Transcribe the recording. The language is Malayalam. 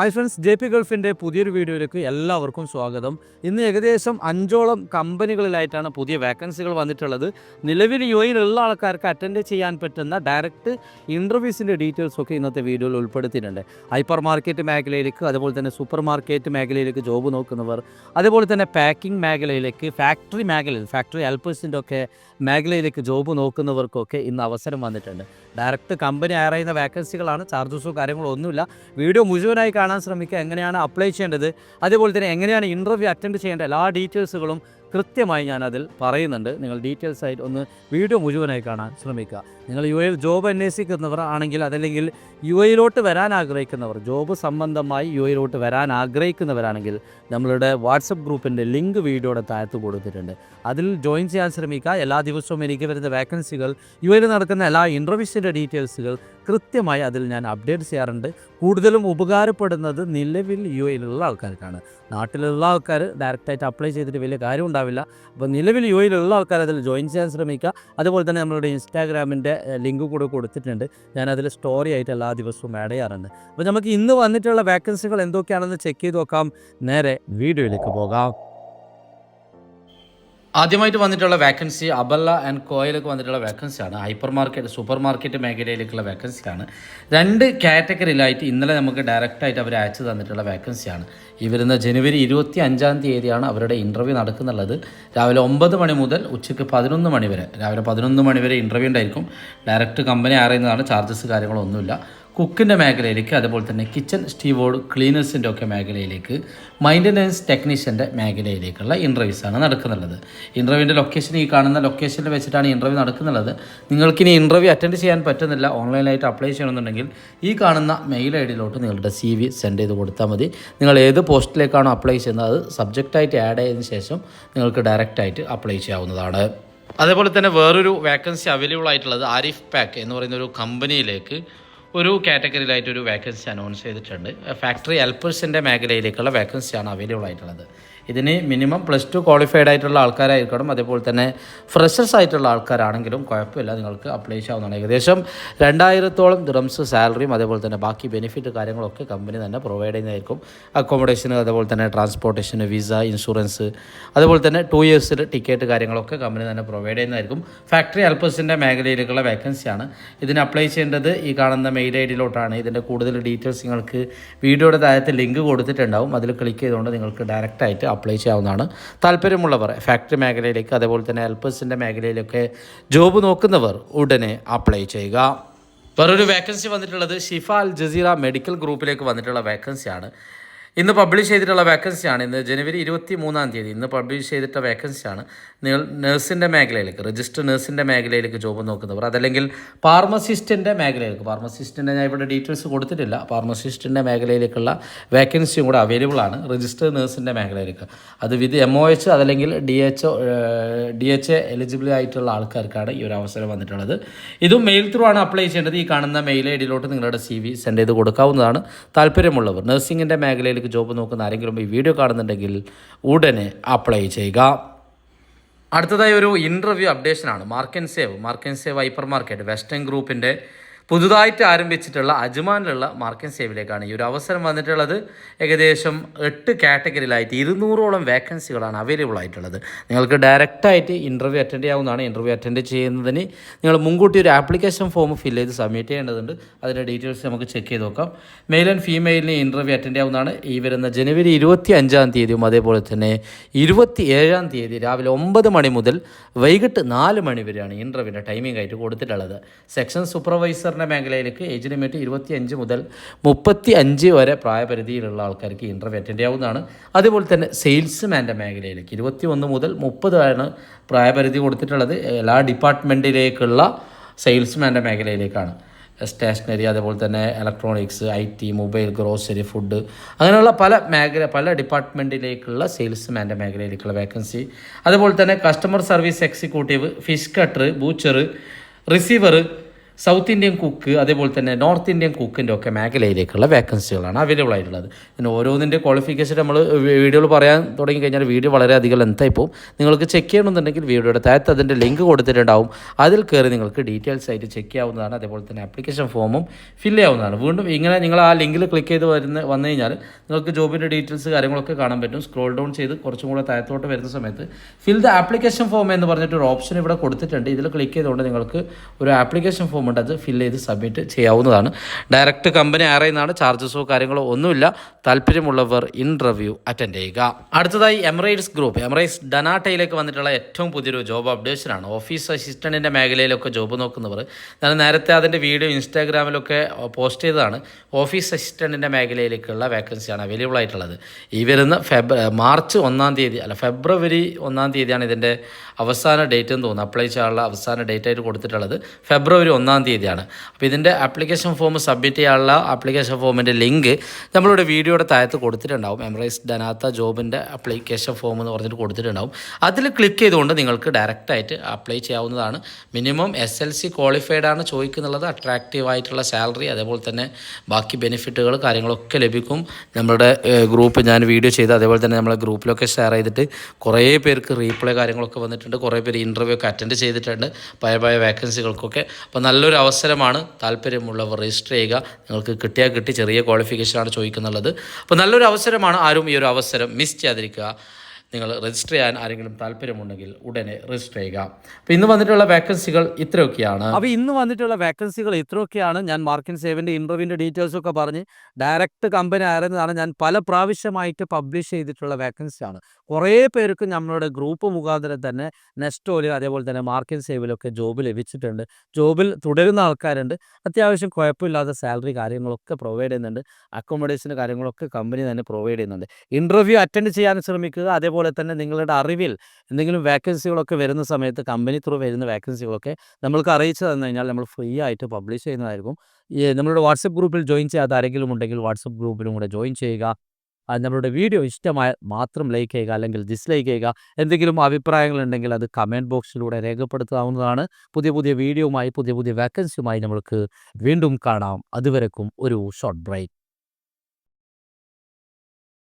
ഹായ് ഫ്രണ്ട്സ് ജെ പി ഗൾഫിന്റെ പുതിയൊരു വീഡിയോയിലേക്ക് എല്ലാവർക്കും സ്വാഗതം. ഇന്ന് ഏകദേശം അഞ്ചോളം കമ്പനികളിലായിട്ടാണ് പുതിയ വേക്കൻസികൾ വന്നിട്ടുള്ളത്. നിലവിൽ യു എയിലുള്ള ആൾക്കാർക്ക് അറ്റൻഡ് ചെയ്യാൻ പറ്റുന്ന ഡയറക്റ്റ് ഇന്റർവ്യൂസിന്റെ ഡീറ്റെയിൽസൊക്കെ ഇന്നത്തെ വീഡിയോയിൽ ഉൾപ്പെടുത്തിയിട്ടുണ്ട്. ഹൈപ്പർ മാർക്കറ്റ് മേഖലയിലേക്ക് അതുപോലെ തന്നെ സൂപ്പർ മാർക്കറ്റ് മേഖലയിലേക്ക് ജോബ് നോക്കുന്നവർ അതുപോലെ തന്നെ പാക്കിംഗ് മേഖലയിലേക്ക് ഫാക്ടറി മേഖലയിൽ ഫാക്ടറി ഹെൽപ്പേഴ്സിന്റെ ഒക്കെ മേഖലയിലേക്ക് ജോബ് നോക്കുന്നവർക്കൊക്കെ ഇന്ന് അവസരം വന്നിട്ടുണ്ട്. ഡയറക്റ്റ് കമ്പനി ഹയർ ചെയ്യുന്ന വേക്കൻസികളാണ് ചാർജസോ കാര്യങ്ങളോ ഒന്നുമില്ല. വീഡിയോ മുഴുവനായി കാണാൻ ശ്രമിക്കുക എങ്ങനെയാണ് അപ്ലൈ ചെയ്യേണ്ടത് അതേപോലെ തന്നെ എങ്ങനെയാണ് ഇന്റർവ്യൂ അറ്റൻഡ് ചെയ്യേണ്ട എല്ലാ ഡീറ്റെയിൽസുകളും കൃത്യമായി ഞാൻ അതിൽ പറയുന്നുണ്ട്. നിങ്ങൾ ഡീറ്റെയിൽസ് ആയിട്ട് ഒന്ന് വീഡിയോ മുഴുവനായി കാണാൻ ശ്രമിക്കുക. നിങ്ങൾ യു എയിൽ ജോബ് അന്വേഷിക്കുന്നവർ ആണെങ്കിൽ അതല്ലെങ്കിൽ യു എയിലോട്ട് വരാൻ ആഗ്രഹിക്കുന്നവർ ജോബ് സംബന്ധമായി യു എയിലോട്ട് വരാൻ ആഗ്രഹിക്കുന്നവരാണെങ്കിൽ നമ്മളുടെ വാട്സപ്പ് ഗ്രൂപ്പിന്റെ ലിങ്ക് വീഡിയോയുടെ താഴത്ത് കൊടുത്തിട്ടുണ്ട്. അതിൽ ജോയിൻ ചെയ്യാൻ ശ്രമിക്കുക. എല്ലാ ദിവസവും എനിക്ക് വരുന്ന വേക്കൻസികൾ യു എയിൽ നടക്കുന്ന എല്ലാ ഇന്റർവ്യൂസിന്റെ ഡീറ്റെയിൽസുകൾ കൃത്യമായി അതിൽ ഞാൻ അപ്ഡേറ്റ് ചെയ്യാറുണ്ട്. കൂടുതലും ഉപകാരപ്പെടുന്നത് നിലവിൽ യു എയിലുള്ള ആൾക്കാർക്കാണ്. നാട്ടിലുള്ള ആൾക്കാർ ഡയറക്റ്റായിട്ട് അപ്ലൈ ചെയ്തിട്ട് വലിയ കാര്യം ഉണ്ടാവില്ല. അപ്പോൾ നിലവിൽ യു എയിലുള്ള ആൾക്കാർ അതിൽ ജോയിൻ ചെയ്യാൻ ശ്രമിക്കുക. അതുപോലെ തന്നെ നമ്മളുടെ ഇൻസ്റ്റാഗ്രാമിന്റെ ലിങ്ക് കൂടെ കൊടുത്തിട്ടുണ്ട്. ഞാൻ അതിൽ സ്റ്റോറി ആയിട്ട് എല്ലാ ദിവസവും ആഡ് ചെയ്യാറുണ്ട്. അപ്പോൾ നമുക്ക് ഇന്ന് വന്നിട്ടുള്ള വേക്കൻസികൾ എന്തൊക്കെയാണെന്ന് ചെക്ക് ചെയ്ത് നോക്കാം. നേരെ വീഡിയോയിലേക്ക് പോകാം. ആദ്യമായിട്ട് വന്നിട്ടുള്ള വേക്കൻസി അബല്ല ആൻഡ് കോയിലൊക്കെ വന്നിട്ടുള്ള വേക്കൻസിയാണ് ഹൈപ്പർ മാർക്കറ്റ് സൂപ്പർ മാർക്കറ്റ് മേഖലയിലേക്കുള്ള വേക്കൻസിയാണ് രണ്ട് കാറ്റഗറിയിലായിട്ട് ഇന്നലെ നമുക്ക് ഡയറക്റ്റായിട്ട് അവർ അയച്ചു തന്നിട്ടുള്ള വേക്കൻസിയാണ് ഈ വരുന്ന ജനുവരി ഇരുപത്തി അഞ്ചാം തീയതിയാണ് അവരുടെ ഇന്റർവ്യൂ നടക്കുന്നുള്ളത്. രാവിലെ ഒമ്പത് മണി മുതൽ ഉച്ചയ്ക്ക് പതിനൊന്ന് മണി വരെ രാവിലെ പതിനൊന്ന് മണി വരെ ഇന്റർവ്യൂ ഉണ്ടായിരിക്കും. ഡയറക്റ്റ് കമ്പനി അറിയുന്നതാണ് ചാർജസ് കാര്യങ്ങളൊന്നുമില്ല. കുക്കിന്റെ മേഖലയിലേക്ക് അതുപോലെ തന്നെ കിച്ചൺ സ്റ്റീവോർഡ് ക്ലീനേഴ്സിന്റെ ഒക്കെ മേഖലയിലേക്ക് മൈന്റനൻസ് ടെക്നീഷ്യന്റെ മേഖലയിലേക്കുള്ള ആണ് നടക്കുന്നുള്ളത്. ഇന്റർവ്യൂവിന്റെ ലൊക്കേഷൻ ഈ കാണുന്ന ലൊക്കേഷനിൽ വെച്ചിട്ടാണ് ഇന്റർവ്യൂ നടക്കുന്നുള്ളത്. നിങ്ങൾക്കിനി ഇന്റർവ്യൂ അറ്റൻഡ് ചെയ്യാൻ പറ്റുന്നില്ല ഓൺലൈനായിട്ട് അപ്ലൈ ചെയ്യണമെന്നുണ്ടെങ്കിൽ ഈ കാണുന്ന മെയിൽ ഐ ഡിയിലോട്ട് നിങ്ങളുടെ സി വി സെൻഡ് ചെയ്ത് കൊടുത്താൽ മതി. നിങ്ങൾ ഏത് പോസ്റ്റിലേക്കാണോ അപ്ലൈ ചെയ്യുന്നത് അത് സബ്ജക്റ്റായിട്ട് ആഡ് ചെയ്തതിന് ശേഷം നിങ്ങൾക്ക് ഡയറക്റ്റായിട്ട് അപ്ലൈ ചെയ്യാവുന്നതാണ്. അതേപോലെ തന്നെ വേറൊരു വേക്കൻസി അവൈലബിൾ ആയിട്ടുള്ളത് ആരിഫ് പാക്ക് എന്ന് പറയുന്ന ഒരു കമ്പനിയിലേക്ക് ഒരു കാറ്റഗറിയിലായിട്ട് ഒരു വേക്കൻസി അനൗൺസ് ചെയ്തിട്ടുണ്ട് ഫാക്ടറി ഹെൽപ്പേഴ്സിന്റെ മേഖലയിലേക്കുള്ള വേക്കൻസിയാണ് അവൈലബിൾ ആയിട്ടുള്ളത്. ഇതിന് മിനിമം പ്ലസ് ടു ക്വാളിഫൈഡ് ആയിട്ടുള്ള ആൾക്കാരായിരിക്കണം. അതേപോലെ തന്നെ ഫ്രഷേഴ്സ് ആയിട്ടുള്ള ആൾക്കാരാണെങ്കിലും കുഴപ്പമില്ല നിങ്ങൾക്ക് അപ്ലൈ ചെയ്യാവുന്നതാണ്. ഏകദേശം രണ്ടായിരത്തോളം ദിറംസ് സാലറിയും അതേപോലെ തന്നെ ബാക്കി ബെനിഫിറ്റ് കാര്യങ്ങളൊക്കെ കമ്പനി തന്നെ പ്രൊവൈഡ് ചെയ്യുന്നതായിരിക്കും. അക്കോമഡേഷൻ അതേപോലെ തന്നെ ട്രാൻസ്പോർട്ടേഷൻ വിസ ഇൻഷുറൻസ് അതേപോലെ തന്നെ ടു ഇയേഴ്സിൽ ടിക്കറ്റ് കാര്യങ്ങളൊക്കെ കമ്പനി തന്നെ പ്രൊവൈഡ് ചെയ്യുന്നതായിരിക്കും. ഫാക്ടറി ഹെൽപ്പേഴ്സിന്റെ മേഖലയിലേക്കുള്ള വേക്കൻസിയാണ് ഇതിന് അപ്ലൈ ചെയ്യേണ്ടത് ഈ കാണുന്ന മെയിൽ ഐ ഡിയിലോട്ടാണ്. ഇതിന്റെ കൂടുതൽ ഡീറ്റെയിൽസ് നിങ്ങൾക്ക് വീഡിയോയുടെ താഴത്ത് ലിങ്ക് കൊടുത്തിട്ടുണ്ടാവും. അതിൽ ക്ലിക്ക് ചെയ്തുകൊണ്ട് നിങ്ങൾക്ക് ഡയറക്റ്റായിട്ട് അപ്ലൈ ചെയ്യാവുന്നതാണ്. താല്പര്യമുള്ളവർ ഫാക്ടറി മേഖലയിലേക്ക് അതേപോലെ തന്നെ ഹെൽപ്പേഴ്സിന്റെ മേഖലയിലൊക്കെ ജോബ് നോക്കുന്നവർ ഉടനെ അപ്ലൈ ചെയ്യുക. വേറൊരു വേക്കൻസി വന്നിട്ടുള്ളത് ഷിഫ അൽ ജസീറ മെഡിക്കൽ ഗ്രൂപ്പിലേക്ക് വന്നിട്ടുള്ള വേക്കൻസിയാണ് ഇന്ന് പബ്ലിഷ് ചെയ്തിട്ടുള്ള വേക്കൻസിയാണ് ഇന്ന് ജനുവരി ഇരുപത്തി മൂന്നാം തീയതി ഇന്ന് പബ്ലിഷ് ചെയ്തിട്ട വേക്കൻസിയാണ് നഴ്സിന്റെ മേഖലയിലേക്ക് രജിസ്റ്റർ നഴ്സിന്റെ മേഖലയിലേക്ക് ജോബ് നോക്കുന്നവർ അതല്ലെങ്കിൽ ഫാർമസിസ്റ്റിന്റെ മേഖലയിലേക്ക്. ഫാർമസിസ്റ്റിന്റെ ഞാൻ ഇവിടെ ഡീറ്റെയിൽസ് കൊടുത്തിട്ടില്ല. ഫാർമസിസ്റ്റിന്റെ മേഖലയിലേക്കുള്ള വേക്കൻസിയും കൂടെ അവൈലബിൾ ആണ്. രജിസ്റ്റർ നഴ്സിന്റെ മേഖലയിലേക്ക്. അത് വിത്ത് എം ഒ എച്ച് അതല്ലെങ്കിൽ D H O D H A eligible ആയിട്ടുള്ള ആൾക്കാർക്കാണ് ഈ ഒരു അവസരം വന്നിട്ടുള്ളത്. ഇതും മെയിൽ ത്രൂ ആണ് അപ്ലൈ ചെയ്യേണ്ടത്. ഈ കാണുന്ന മെയിൽ ഐ ഡിയിലോട്ട് നിങ്ങളുടെ സി വി സെൻഡ് ചെയ്ത് കൊടുക്കാവുന്നതാണ്. താല്പര്യമുള്ളവർ നഴ്സിംഗിന്റെ മേഖലയിലേക്ക് ജോബ് നോക്കുന്ന ആരെങ്കിലും ഈ വീഡിയോ കാണുന്നുണ്ടെങ്കിൽ ഉടനെ അപ്ലൈ ചെയ്യുക. അടുത്തതായി ഒരു ഇന്റർവ്യൂ അപ്ഡേഷനാണ്. മാർക്കൻസേവ് save. Save hyper market. Western ഗ്രൂപ്പിന്റെ പുതുതായിട്ട് ആരംഭിച്ചിട്ടുള്ള അജ്മാനിലുള്ള മാർക്ക് ആൻഡ് സേവിലേക്കാണ് ഈ ഒരു അവസരം വന്നിട്ടുള്ളത്. ഏകദേശം എട്ട് കാറ്റഗറിയിലായിട്ട് ഇരുന്നൂറോളം വേക്കൻസികളാണ് അവൈലബിൾ ആയിട്ടുള്ളത്. നിങ്ങൾക്ക് ഡയറക്റ്റായിട്ട് ഇന്റർവ്യൂ അറ്റൻഡ് ചെയ്യാവുന്നതാണ്. ഇന്റർവ്യൂ അറ്റൻഡ് ചെയ്യുന്നതിന് നിങ്ങൾ മുൻകൂട്ടി ഒരു ആപ്ലിക്കേഷൻ ഫോം ഫില്ല് ചെയ്ത് സബ്മിറ്റ് ചെയ്യേണ്ടതുണ്ട്. അതിന്റെ ഡീറ്റെയിൽസ് നമുക്ക് ചെക്ക് ചെയ്ത് നോക്കാം. മെയിൽ ആൻഡ് ഫീമെയിലിന് ഇന്റർവ്യൂ അറ്റൻഡ് ചെയ്യാവുന്നതാണ്. ഈ വരുന്ന ജനുവരി ഇരുപത്തി അഞ്ചാം തീയതിയും അതേപോലെ തന്നെ ഇരുപത്തി ഏഴാം തീയതി രാവിലെ ഒമ്പത് മണി മുതൽ വൈകിട്ട് നാല് മണി വരെയാണ് ഇന്റർവ്യൂവിന്റെ ടൈമിംഗ് ആയിട്ട് കൊടുത്തിട്ടുള്ളത്. സെക്ഷൻ സൂപ്പർവൈസറിന്റെ മേഖലയിലേക്ക് ഏജ് ലിമിറ്റ് ഇരുപത്തി അഞ്ച് മുതൽ മുപ്പത്തി അഞ്ച് വരെ പ്രായപരിധിയിലുള്ള ആൾക്കാർക്ക് ഇന്റർവ്യൂ അറ്റൻഡ് ചെയ്യാവുന്നതാണ്. അതുപോലെ തന്നെ സെയിൽസ്മാന്റെ മേഖലയിലേക്ക് ഇരുപത്തി ഒന്ന് മുതൽ മുപ്പത് ആണ് പ്രായപരിധി കൊടുത്തിട്ടുള്ളത്. എല്ലാ ഡിപ്പാർട്ട്മെന്റിലേക്കുള്ള സെയിൽസ്മാന്റെ മേഖലയിലേക്കാണ്. സ്റ്റേഷനറി അതുപോലെ തന്നെ electronics I T mobile grocery food അങ്ങനെയുള്ള പല മേഖല പല ഡിപ്പാർട്ട്മെന്റിലേക്കുള്ള സെയിൽസ്മാന്റെ മേഖലയിലേക്കുള്ള വേക്കൻസി അതുപോലെ തന്നെ customer service executive fish cutter butcher receiver south Indian cook അതേപോലെ തന്നെ നോർത്ത് ഇന്ത്യൻ കുക്കിന്റെ ഒക്കെ മേഖലയിലേക്കുള്ള വേക്കൻസികളാണ് അവൈലബിൾ ആയിട്ടുള്ളത്. പിന്നെ ഓരോന്നിന്റെ ക്വാളിഫിക്കേഷൻ നമ്മൾ വീഡിയോയിൽ പറയാൻ തുടങ്ങി കഴിഞ്ഞാൽ വീഡിയോ വളരെയധികം ലെന്തായി പോകും. നിങ്ങൾക്ക് ചെക്ക് ചെയ്യണമെന്നുണ്ടെങ്കിൽ വീഡിയോയുടെ താഴത്ത് അതിന്റെ ലിങ്ക് കൊടുത്തിട്ടുണ്ടാവും. അതിൽ കയറി നിങ്ങൾക്ക് ഡീറ്റെയിൽസ് ആയിട്ട് ചെക്ക് ചെയ്യാവുന്നതാണ്. അതേപോലെ തന്നെ ആപ്ലിക്കേഷൻ ഫോമും ഫില്ല് ചെയ്യാവുന്നതാണ്. വീണ്ടും ഇങ്ങനെ നിങ്ങൾ ആ ലിങ്കിൽ ക്ലിക്ക് ചെയ്ത് വരുന്ന വന്നു കഴിഞ്ഞാൽ നിങ്ങൾക്ക് ജോബിന്റെ ഡീറ്റെയിൽസ് കാര്യങ്ങളൊക്കെ കാണാൻ പറ്റും. സ്ക്രോൾ ഡൗൺ ചെയ്ത് കുറച്ചും കൂടെ താഴത്തോട്ട് വരുന്ന സമയത്ത് ഫിൽ ദ ആപ്ലിക്കേഷൻ ഫോം എന്ന് പറഞ്ഞിട്ട് ഒരു ഓപ്ഷൻ ഇവിടെ കൊടുത്തിട്ടുണ്ട്. ഇതിൽ ക്ലിക്ക് ചെയ്തുകൊണ്ട് നിങ്ങൾക്ക് ഒരു ആപ്ലിക്കേഷൻ ഫോം ഉണ്ട് അത് ഫില്ല് ചെയ്ത് സബ്മിറ്റ് ചെയ്യാവുന്നതാണ്. ഡയറക്റ്റ് കമ്പനി ആരെയുന്നതാണ് ചാർജസോ കാര്യങ്ങളോ ഒന്നുമില്ല. താല്പര്യമുള്ളവർ ഇന്റർവ്യൂ അറ്റൻഡ് ചെയ്യുക. അടുത്തതായി എമറേറ്റ്സ് ഗ്രൂപ്പ് എമറേറ്റ്സ് ഡനാട്ടയിലേക്ക് വന്നിട്ടുള്ള ഏറ്റവും പുതിയൊരു ജോബ് അപ്ഡേഷനാണ് ഓഫീസ് അസിസ്റ്റന്റിന്റെ മേഖലയിലൊക്കെ ജോബ് നോക്കുന്നവർ. ഞാൻ നേരത്തെ അതിന്റെ വീഡിയോ ഇൻസ്റ്റാഗ്രാമിലൊക്കെ പോസ്റ്റ് ചെയ്തതാണ്. ഓഫീസ് അസിസ്റ്റന്റിന്റെ മേഖലയിലേക്കുള്ള വേക്കൻസിയാണ് അവൈലബിൾ ആയിട്ടുള്ളത്. ഈ വരുന്ന ഫെബ് മാർച്ച് ഒന്നാം തീയതി അല്ല ഫെബ്രുവരി ഒന്നാം തീയതിയാണ് ഇതിന്റെ അവസാന ഡേറ്റ് എന്ന് തോന്നുന്നു. അപ്ലൈ ചെയ്യാനുള്ള അവസാന ഡേറ്റ് ആയിട്ട് കൊടുത്തിട്ടുള്ളത്. ഫെബ്രുവരി ഒന്നാം തീയതിയാണ്. അപ്പോൾ ഇതിന്റെ ആപ്ലിക്കേഷൻ ഫോം സബ്മിറ്റ് ചെയ്യാനുള്ള ആപ്ലിക്കേഷൻ ഫോമിന്റെ ലിങ്ക് നമ്മളുടെ വീഡിയോയുടെ താഴത്ത് കൊടുത്തിട്ടുണ്ടാവും. എംറൈസ് ഡനാത്ത ജോബിന്റെ ആപ്ലിക്കേഷൻ ഫോം എന്ന് പറഞ്ഞിട്ട് കൊടുത്തിട്ടുണ്ടാവും. അതിൽ ക്ലിക്ക് ചെയ്തുകൊണ്ട് നിങ്ങൾക്ക് ഡയറക്റ്റായിട്ട് അപ്ലൈ ചെയ്യാവുന്നതാണ്. Minimum S L C qualified ആണ് ചോദിക്കുന്നുള്ളത്. അട്രാക്റ്റീവ് ആയിട്ടുള്ള സാലറി അതേപോലെ തന്നെ ബാക്കി ബെനിഫിറ്റുകൾ കാര്യങ്ങളൊക്കെ ലഭിക്കും. നമ്മുടെ ഗ്രൂപ്പ് ഞാൻ വീഡിയോ ചെയ്ത് അതേപോലെ തന്നെ നമ്മളെ ഗ്രൂപ്പിലൊക്കെ ഷെയർ ചെയ്തിട്ട് കുറേ പേർക്ക് റീപ്ലൈ കാര്യങ്ങളൊക്കെ വന്നിട്ടുണ്ട്. കുറേ പേര് ഇന്റർവ്യൂ ഒക്കെ അറ്റൻഡ് ചെയ്തിട്ടുണ്ട്. പഴയ പഴയ വേക്കൻസികൾക്കൊക്കെ അപ്പോൾ നല്ലൊരു അവസരമാണ് താല്പര്യമുള്ളവർ രജിസ്റ്റർ ചെയ്യുക. നിങ്ങൾക്ക് കിട്ടിയാൽ കിട്ടി ചെറിയ ക്വാളിഫിക്കേഷനാണ് ചോദിക്കുന്നുള്ളത്. അപ്പോൾ നല്ലൊരു അവസരമാണ് ആരും ഈ ഒരു അവസരം മിസ് ചെയ്യാതിരിക്കുക. നിങ്ങൾ രജിസ്റ്റർ ചെയ്യാൻ ആരെങ്കിലും താല്പര്യമുണ്ടെങ്കിൽ ഉടനെ രജിസ്റ്റർ ചെയ്യുക. അപ്പോൾ ഇന്ന് വന്നിട്ടുള്ള വേക്കൻസികൾ ഇത്രയൊക്കെയാണ്. അപ്പോൾ ഇന്ന് വന്നിട്ടുള്ള വേക്കൻസികൾ ഇത്രയൊക്കെയാണ്. ഞാൻ മാർക്കിൻ സേവന്റെ ഇന്റർവ്യൂവിന്റെ ഡീറ്റെയിൽസ് ഒക്കെ പറഞ്ഞ് ഡയറക്റ്റ് കമ്പനി ആയിരുന്നതാണ്. ഞാൻ പല പ്രാവശ്യമായിട്ട് പബ്ലിഷ് ചെയ്തിട്ടുള്ള വേക്കൻസിയാണ് കുറേ പേർക്ക് നമ്മളുടെ ഗ്രൂപ്പ് മുഖാന്തരം തന്നെ നെസ്റ്റോയിൽ അതേപോലെ തന്നെ മാർക്കിൻ സേവിലൊക്കെ ജോബ് ലഭിച്ചിട്ടുണ്ട്. ജോബിൽ തുടരുന്ന ആൾക്കാരുണ്ട്. അത്യാവശ്യം കുഴപ്പമില്ലാത്ത സാലറി കാര്യങ്ങളൊക്കെ പ്രൊവൈഡ് ചെയ്യുന്നുണ്ട്. അക്കോമഡേഷന്റെ കാര്യങ്ങളൊക്കെ കമ്പനി തന്നെ പ്രൊവൈഡ് ചെയ്യുന്നുണ്ട്. ഇന്റർവ്യൂ അറ്റൻഡ് ചെയ്യാൻ ശ്രമിക്കുക. അതേപോലെ തന്നെ നിങ്ങളുടെ അറിവിൽ എന്തെങ്കിലും വേക്കൻസികളൊക്കെ വരുന്ന സമയത്ത് കമ്പനി ത്രൂ വരുന്ന വേക്കൻസികളൊക്കെ നമ്മൾക്ക് അറിയിച്ചു തന്നു കഴിഞ്ഞാൽ നമ്മൾ ഫ്രീ ആയിട്ട് പബ്ലിഷ് ചെയ്യുന്നതായിരിക്കും. നമ്മളുടെ വാട്സപ്പ് ഗ്രൂപ്പിൽ ജോയിൻ ചെയ്യാത്ത ആരെങ്കിലും ഉണ്ടെങ്കിൽ വാട്സപ്പ് ഗ്രൂപ്പിലും കൂടെ ജോയിൻ ചെയ്യുക. നമ്മളുടെ വീഡിയോ ഇഷ്ടമായ മാത്രം ലൈക്ക് ചെയ്യുക അല്ലെങ്കിൽ ഡിസ്ലൈക്ക് ചെയ്യുക. എന്തെങ്കിലും അഭിപ്രായങ്ങളുണ്ടെങ്കിൽ അത് കമന്റ് ബോക്സിലൂടെ രേഖപ്പെടുത്താവുന്നതാണ്. പുതിയ പുതിയ വീഡിയോയുമായി പുതിയ പുതിയ വേക്കൻസിയുമായി നമ്മൾക്ക് വീണ്ടും കാണാം. അതുവരെക്കും ഒരു ഷോർട്ട് ബ്രേക്ക്